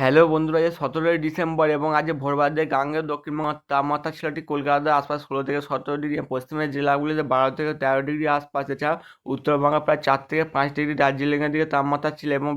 Hello বন্ধুরা, আজ সতেরোই ডিসেম্বর এবং আজ ভোরবার দিকে গাঙ্গের দক্ষিণবঙ্গের তাপমাত্রা ছিল ঠিক কলকাতার আশপাশ ষোলো থেকে সতেরো ডিগ্রি পশ্চিমের জেলাগুলিতে বারো থেকে তেরো ডিগ্রি আশপাশ। এছাড়া উত্তরবঙ্গে প্রায় চার থেকে পাঁচ ডিগ্রি দার্জিলিংয়ের দিকে তাপমাত্রা ছিল এবং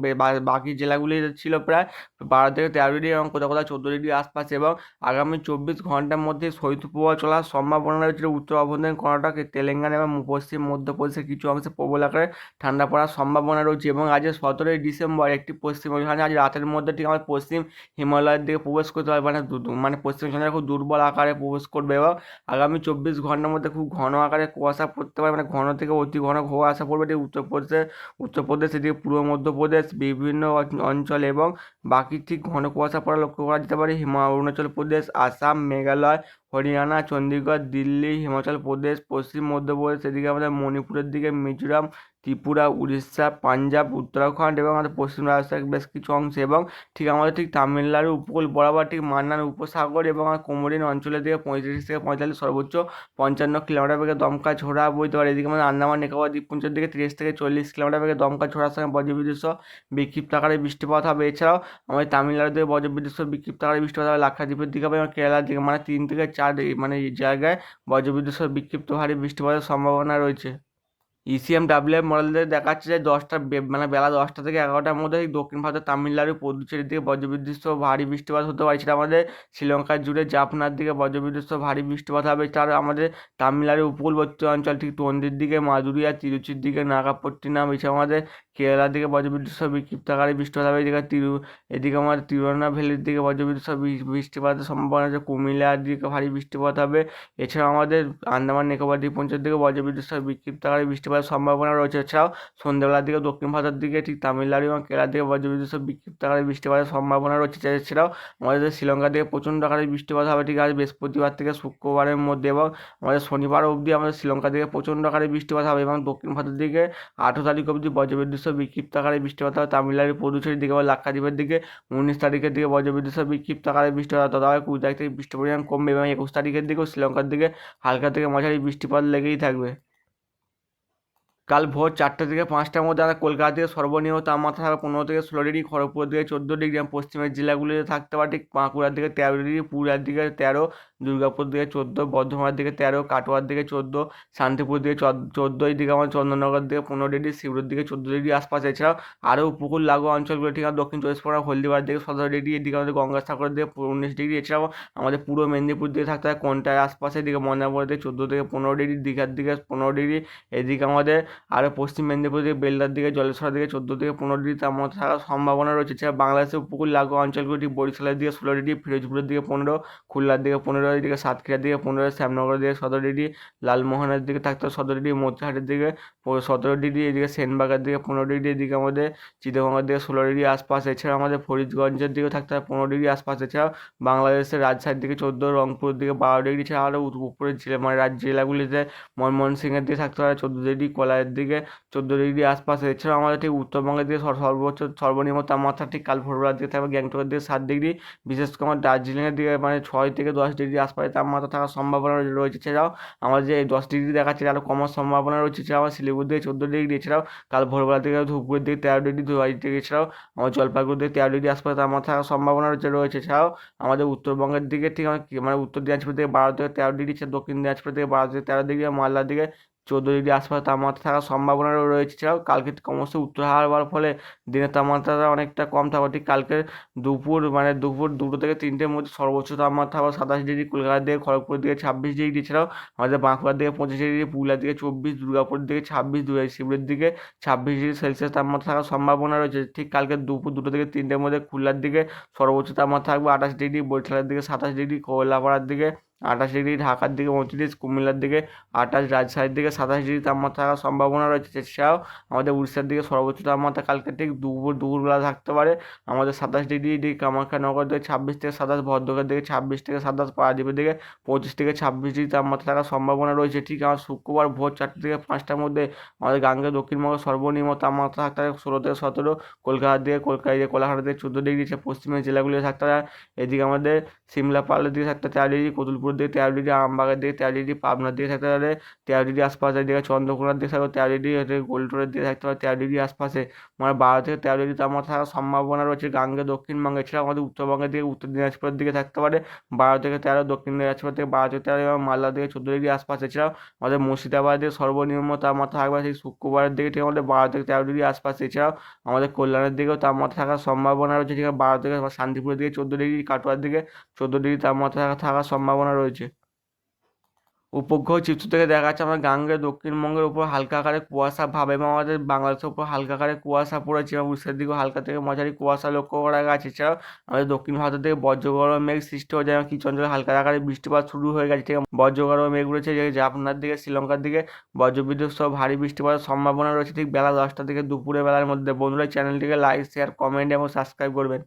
বাকি জেলাগুলিতে ছিল প্রায় বারো থেকে তেরো ডিগ্রি এবং কোথাও কোথাও চোদ্দ ডিগ্রি আশপাশ এবং আগামী চব্বিশ ঘণ্টার মধ্যে শৈত্যপ্রবাহ চলার সম্ভাবনা রয়েছে। উত্তর অভ্যন্তরীণ কর্ণাটক, তেলেঙ্গানা এবং পশ্চিম মধ্যপ্রদেশের কিছু অংশে প্রবল আকারে ঠান্ডা পড়ার সম্ভাবনা রয়েছে এবং আজ সতেরোই ডিসেম্বর একটি পশ্চিম আজ রাতের মধ্যে ঠিক আমাদের পশ্চিম হিমালয়ের দিকে প্রবেশ করতে পারবে মানে মানে পশ্চিম ঝঞ্ঝা খুব দুর্বল আকারে প্রবেশ করবে এবং আগামী চব্বিশ ঘণ্টার মধ্যে খুব ঘন আকারে কুয়াশা পড়তে পারে মানে ঘন থেকে অতি ঘন কুয়াশা পড়বে। এটি উত্তরপ্রদেশে, উত্তরপ্রদেশ এদিকে পূর্ব মধ্যপ্রদেশ, বিভিন্ন অঞ্চল এবং বাকি ঠিক ঘন কুয়াশা পড়া লক্ষ্য করা যেতে পারে। হিমা অরুণাচল প্রদেশ, আসাম, মেঘালয় হরিয়ানা চণ্ডীগড় দিল্লি, হিমাচল প্রদেশ, পশ্চিম মধ্যপ্রদেশ এদিকে আমাদের মণিপুরের দিকে মিজোরাম, ত্রিপুরা, উড়িষ্যা, পাঞ্জাব, উত্তরাখণ্ড এবং আমাদের পশ্চিম রাজস্থানের বেশ কিছু অংশ এবং ঠিক আমাদের ঠিক তামিলনাড়ু উপকূল বরাবর ঠিক মান্নার উপসাগর এবং আর কোমরিন অঞ্চলের দিকে পঁয়ত্রিশ থেকে পঁয়তাল্লিশ সর্বোচ্চ পঞ্চান্ন কিলোমিটার বেগে দমকা ঝোড়া বইতে পারে। এদিকে আমাদের আন্দামান, নিকোবর, দ্বীপপুঞ্জের দিকে তিরিশ থেকে চল্লিশ কিলোমিটার বেগে দমকা ঝোড়ার সঙ্গে বজ্রবিদ্যুৎ বিক্ষিপ্ত আকারে বৃষ্টিপাত হবে। এছাড়াও আমাদের তামিলনাড়ু তামিলনাড়ুতে বজ্রবিদ্যুৎ সহ বিক্ষিপ্ত আকারে বৃষ্টিপাত হবে। লাক্ষাদ্বীপের দিকে হবে এবং কেরালার দিকে মানে তিন থেকে চার মানে এই জায়গায় বজ্রবিদ্যুৎ সহ বিক্ষিপ্ত ভারী বৃষ্টিপাতের সম্ভাবনা রয়েছে। ইসিএম ডাব্লিউ মডেলদের দেখাচ্ছে যে দশটা মানে বেলা দশটা থেকে এগারোটার মধ্যে দক্ষিণ ভারতের তামিলনাড়ু পুদুচেরির দিকে বজ্রবিদ্যুৎ ভারী বৃষ্টিপাত হতে পারে। সেটা আমাদের শ্রীলঙ্কার জুড়ে জাফনার দিকে বজ্রবিদ্যুৎ ভারী বৃষ্টিপাত হবে। তার আমাদের তামিলনাড়ুর উপকূলবর্তী অঞ্চল, ঠিক তন্দির দিকে মাদুরিয়া তিরুচির দিকে নাগাপট্টিনাম। এছাড়া আমাদের কেরালার দিকে বজ্রবিদ্যুৎ সহ বিক্ষিপ্ত আকারে বৃষ্টিপাত হবে। এদিকে তিরু, এদিকে আমাদের তিরুনাভেলির দিকে বজ্রবিদ্যুৎ বৃষ্টিপাতের সম্ভাবনা আছে। কুমিল্লার দিকে ভারী বৃষ্টিপাত হবে। এছাড়াও আমাদের আন্দামান নিকোবর দ্বীপপুঞ্জের দিকে বজ্রবিদ্যুৎ সহ বিক্ষিপ্ত আকারে বৃষ্টিপাতের সম্ভাবনা রয়েছে। এছাড়াও সন্ধ্যাবেলার দিকে, দক্ষিণ ভারতের দিকে, ঠিক তামিলনাড়ু এবং কেরালার দিকে বজ্রবিদ্যুৎ বিক্ষিপ্ত আকারে বৃষ্টিপাতের সম্ভাবনা রয়েছে। এছাড়াও আমাদের শ্রীলঙ্কার দিকে প্রচণ্ড আকারে বৃষ্টিপাত হবে। ঠিক আজ বৃহস্পতিবার থেকে শুক্রবারের মধ্যে এবং আমাদের শনিবার অবধি আমাদের শ্রীলঙ্কার দিকে প্রচণ্ড আকারে বৃষ্টিপাত হবে এবং দক্ষিণ ভারতের দিকে আঠেরো তারিখ অবধি বজ্রবিদ্যুৎ বিক্ষিপ্ত আকারে বৃষ্টিপাত হবে। তামিলনাড়ু পুদুচেরির দিকে বা লাক্ষাদ্বীপের দিকে উনিশ তারিখের দিকে বজ্রবিদ্যুৎ বিক্ষিপ্ত আকারে বৃষ্টিপাত হবে। তবে কুড়ি তারিখ থেকে বৃষ্টির পরিমাণ কমবে এবং একুশ তারিখের দিকেও শ্রীলঙ্কার দিকে হালকা থেকে মাঝারি বৃষ্টিপাত লেগেই থাকবে। কাল ভোর চারটে থেকে পাঁচটার মধ্যে আমরা কলকাতা থেকে সর্বনিম্ন তাপমাত্রা থাকবে পনেরো থেকে ষোলো ডিগ্রি, খড়গপুর দিকে চোদ্দ ডিগ্রি এবং পশ্চিমের জেলাগুলিতে থাকতে পারে ঠিক বাঁকুড়ার দিকে তেরো ডিগ্রি, পুরুলিয়ার দিকে তেরো, দুর্গাপুর দিকে চোদ্দ, বর্ধমানের দিকে তেরো, কাটোয়ার দিকে চোদ্দ, শান্তিপুর দিকে চোদ্দ দিকে আমার চন্দননগর দিকে পনেরো ডিগ্রি, শিবুরের দিকে চোদ্দ ডিগ্রি আশপাশ। এছাড়াও আরও উপকূল লাগোয়া অঞ্চলগুলো ঠিক আছে, দক্ষিণ চব্বিশ পরগনা হলদিবার দিকে সতেরো ডিগ্রি, এদিকে আমাদের গঙ্গাসাগরের দিকে উনিশ ডিগ্রি, এছাড়াও আমাদের পূর্ব মেদিনীপুর দিকে থাকতে হয় কোনটায় আশপাশে দিকে ময়নাপুরের দিকে চোদ্দ থেকে পনেরো ডিগ্রি, দীঘার দিকে পনেরো ডিগ্রি, এদিকে আমাদের আরও পশ্চিম মেদিনীপুর দিকে বেলদার দিকে, জলেশ্বর দিকে, চোদ্দ থেকে পনেরো ডিগ্রি তাপমাত্রা থাকার সম্ভাবনা রয়েছে। এছাড়া বাংলাদেশের উপকূল লাগোয়া অঞ্চলগুলি বরিশালের দিকে ষোলো ডিগ্রি, ফিরোজপুরের দিকে পনেরো, খুলনার দিকে পনেরো এদিকে সাতক্ষীরার দিকে পনেরো, শ্যামনগরের দিকে সতেরো ডিগ্রি, লালমোহনের দিকে থাকতে সতেরো ডিগ্রি, মতিহাটের দিকে সতেরো ডিগ্রি, এদিকে সেনবাগের দিকে পনেরো ডিগ্রি, এদিকে আমাদের চিটাগঙ্গের দিকে ষোলো ডিগ্রি আশপাশ। এছাড়া আমাদের ফরিদগঞ্জের দিকে থাকতে হবে পনেরো ডিগ্রি আশপাশ। এছাড়াও বাংলাদেশের রাজশাহীর দিকে চোদ্দ, রংপুরের দিকে বারো ডিগ্রি। ছাড়া আরও উপরের জেলা মানে রাজ্য জেলাগুলিতে ময়মনসিংহের দিকে থাকতে হবে চোদ্দ ডিগ্রি কলাইয়ের দিকে চোদ্দ ডিগ্রি আশপাশ। এছাড়াও আমাদের ঠিক উত্তরবঙ্গের দিকে সর্বোচ্চ, সর্বনিম্ন তাপমাত্রা ঠিক কাল ভোরবেলার দিকে থাকবে গ্যাংটকের দিকে সাত ডিগ্রি। বিশেষ করে আমার দার্জিলিংয়ের দিকে মানে ছয় থেকে দশ ডিগ্রি আশপাশে তাপমাত্রা থাকার সম্ভাবনা রয়েছে। এছাড়াও আমাদের যে দশ ডিগ্রি দেখাচ্ছে আরও কমার সম্ভাবনা রয়েছে। এছাড়াও আমার শিলিগুড়ি দিকে চোদ্দ ডিগ্রি। এছাড়াও কাল ভোরবেলা থেকে ধূপগুড়ির দিকে তেরো ডিগ্রি দুবাই থেকে এছাড়াও আমার জলপাইগুড়ি দিকে তেরো ডিগ্রি আশপাশে তাপমাত্রা থাকার সম্ভাবনা রয়েছে রয়েছে। এছাড়াও আমাদের উত্তরবঙ্গের দিকে ঠিক মানে উত্তর দিনাজপুর থেকে বারো থেকে তেরো ডিগ্রি, দক্ষিণ দিনাজপুর থেকে বারো থেকে তেরো ডিগ্রি, মালদার দিকে চোদ্দ ডিগ্রি আশপাশে তাপমাত্রা থাকার সম্ভাবনা রয়েছে। এছাড়াও কালকে ক্রমশ উত্তর হাওয়া হওয়ার ফলে দিনের তাপমাত্রাটা অনেকটা কম থাকবে। ঠিক কালকে দুপুর মানে দুপুর দুটো থেকে তিনটের মধ্যে সর্বোচ্চ তাপমাত্রা হবে সাতাশ ডিগ্রি, কলকাতার দিকে খড়গপুর দিকে ছাব্বিশ ডিগ্রি। এছাড়াও আমাদের বাঁকুড়ার দিকে পঁচিশ ডিগ্রি, পুরুলিয়ার দিকে চব্বিশ দুর্গাপুর দিকে ছাব্বিশ দুই শিবুরের দিকে ছাব্বিশ ডিগ্রি সেলসিয়াস তাপমাত্রা থাকার সম্ভাবনা রয়েছে। ঠিক কালকে দুপুর দুটো থেকে তিনটের মধ্যে খুলনার দিকে সর্বোচ্চ তাপমাত্রা থাকবে আঠাশ ডিগ্রি, বরিশালের দিকে সাতাশ ডিগ্রি কোলাপাড়ার দিকে আঠাশ ডিগ্রি ঢাকার দিকে, উনত্রিশ কুমিল্লার দিকে, আঠাশ রাজশাহীর দিকে, সাতাশ ডিগ্রি তাপমাত্রা থাকার সম্ভাবনা রয়েছে। এছাড়াও আমাদের উড়িষ্যার দিকে সর্বোচ্চ তাপমাত্রা কালকে ঠিক দুপুর দুপুরবেলা থাকতে পারে। আমাদের সাতাশ ডিগ্রি দিকে কামাখ্যা নগর দিকে ছাব্বিশ থেকে সাতাশ, ভদ্রকের দিকে ছাব্বিশ থেকে সাতাশ পারাদ্বীপের দিকে পঁচিশ থেকে ছাব্বিশ ডিগ্রি তাপমাত্রা থাকার সম্ভাবনা রয়েছে। ঠিক আমার শুক্রবার ভোর চারটে থেকে পাঁচটার মধ্যে আমাদের গাঙ্গে দক্ষিণবঙ্গের সর্বনিম্ন তাপমাত্রা থাকতে হবে ষোলো থেকে সতেরো, কলকাতার দিকে কলকাতা দিকে কোলাঘাটের দিকে চোদ্দ ডিগ্রি পশ্চিমের জেলাগুলিতে থাকতে হবে এদিকে আমাদের সিমলা পালের দিকে থাকতে চার ডিগ্রি কতুলপুর মেদিনীপুর দিকে তেরো ডিগ্রি আরামবাগের দিকে তেরো ডিগ্রি পাবনার দিকে থাকতে পারে তেরো ডিগ্রি আশপাশের দিকে চন্দ্রকোনার দিকে থাকবে ডিগ্রি হচ্ছে গোলটোরের দিকে থাকতে পারে তেরো ডিগ্রি আশপাশে। মানে বারো থেকে তেরো ডিগ্রি তাপমাত্রা থাকার সম্ভাবনা রয়েছে গাঙ্গে, দক্ষিণবঙ্গে এছাড়া আমাদের উত্তরবঙ্গের দিকে, উত্তর দিনাজপুরের দিকে থাকতে পারে। বারো থেকে তেরো দক্ষিণ দিনাজপুর থেকে বারো থেকে তেরো এবং মালদা থেকে চোদ্দ ডিগ্রি আশপাশ। এছাড়াও আমাদের মুর্শিদাবাদের সর্বনিম্ন তাপমাত্রা থাকবে সেই শুক্রবারের দিকে ঠিক আমাদের বারো থেকে তেরো ডিগ্রি আশপাশ। এছাড়াও আমাদের কল্যাণের দিকেও তাপমাত্রা থাকার সম্ভাবনা রয়েছে, যেখানে বারো থেকে শান্তিপুরের দিকে চোদ্দ ডিগ্রি, কাটোয়ার দিকে চোদ্দ ডিগ্রি তাপমাত্রা থাকা- থাকার সম্ভাবনা রয়েছে। উপগ্রহ চিত্র থেকে দেখা যাচ্ছে আমাদের গাঙ্গে দক্ষিণবঙ্গের উপর হালকা আকারে কুয়াশা ভাব এবং আমাদের বাংলাদেশের উপর হালকা আকারে কুয়াশা পড়েছে এবং উড়িষ্যার দিকেও হালকা থেকে মাঝারি কুয়াশা লক্ষ্য করা গেছে। এছাড়াও আমাদের দক্ষিণ ভারতের দিকে বজ্রগর্ভ মেঘ সৃষ্টি হয়ে যায় এবং কিছু অঞ্চলে হালকা আকারে বৃষ্টিপাত শুরু হয়ে গেছে। ঠিক আছে, বজ্রগর্ভ মেঘ রয়েছে যে জাপানের দিকে, শ্রীলঙ্কার দিকে বজ্রবিদ্যুৎ সহ ভারী বৃষ্টিপাতের সম্ভাবনা রয়েছে। ঠিক বেলা দশটা থেকে দুপুরে বেলার মধ্যে। বন্ধুরা, চ্যানেলটিকে লাইক, শেয়ার, কমেন্ট এবং সাবস্ক্রাইব করবেন।